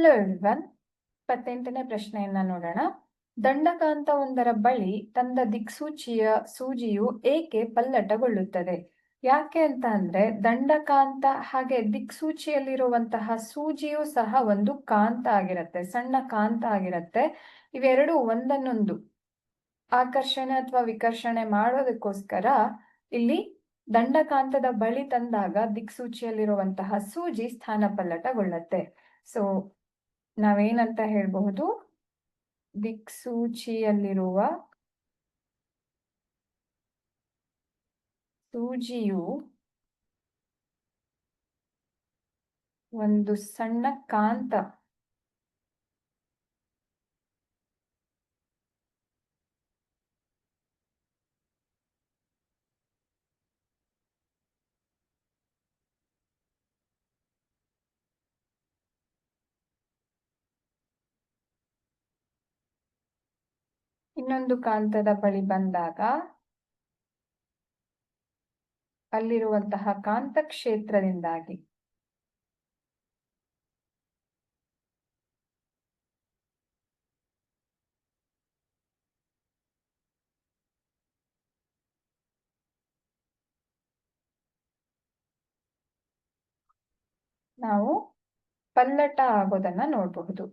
Hello everyone ಇಪ್ಪತ್ತೆಂಟನೇ ಪ್ರಶ್ನೆಯನ್ನ ನೋಡೋಣ. ದಂಡಕಾಂತ ಒಂದರ ಬಳಿ ತಂದ ದಿಕ್ಸೂಚಿಯ ಸೂಜಿಯು ಏಕೆ ಪಲ್ಲಟಗೊಳ್ಳುತ್ತದೆ? ಯಾಕೆ ಅಂತ ಅಂದ್ರೆ, ದಂಡಕಾಂತ ಹಾಗೆ ದಿಕ್ಸೂಚಿಯಲ್ಲಿರುವಂತಹ ಸೂಜಿಯು ಸಹ ಒಂದು ಕಾಂತ ಆಗಿರುತ್ತೆ, ಸಣ್ಣ ಕಾಂತ ಆಗಿರುತ್ತೆ. ಇವೆರಡು ಒಂದನ್ನೊಂದು. ಆಕರ್ಷಣೆ ಅಥವಾ ವಿಕರ್ಷಣೆ ಮಾಡೋದಕ್ಕೋಸ್ಕರ ಇಲ್ಲಿ ದಂಡಕಾಂತದ ಬಳಿ ತಂದಾಗ ದಿಕ್ಸೂಚಿಯಲ್ಲಿರುವಂತಹ ಸೂಜಿ ಸ್ಥಾನ ಪಲ್ಲಟಗೊಳ್ಳುತ್ತೆ. ಸೊ ನಾವೇನಂತ ಹೇಳಬಹುದು? ದಿಕ್ಸೂಚಿಯಲ್ಲಿರುವ ಸೂಜಿಯು ಒಂದು ಸಣ್ಣ ಕಾಂತ. ಇನ್ನೊಂದು ಕಾಂತದ ಬಳಿ ಬಂದಾಗ ಅಲ್ಲಿರುವಂತಹ ಕಾಂತಕ್ಷೇತ್ರದಿಂದಾಗಿ ನಾವು ಪಲ್ಲಟ ಆಗೋದನ್ನ ನೋಡಬಹುದು.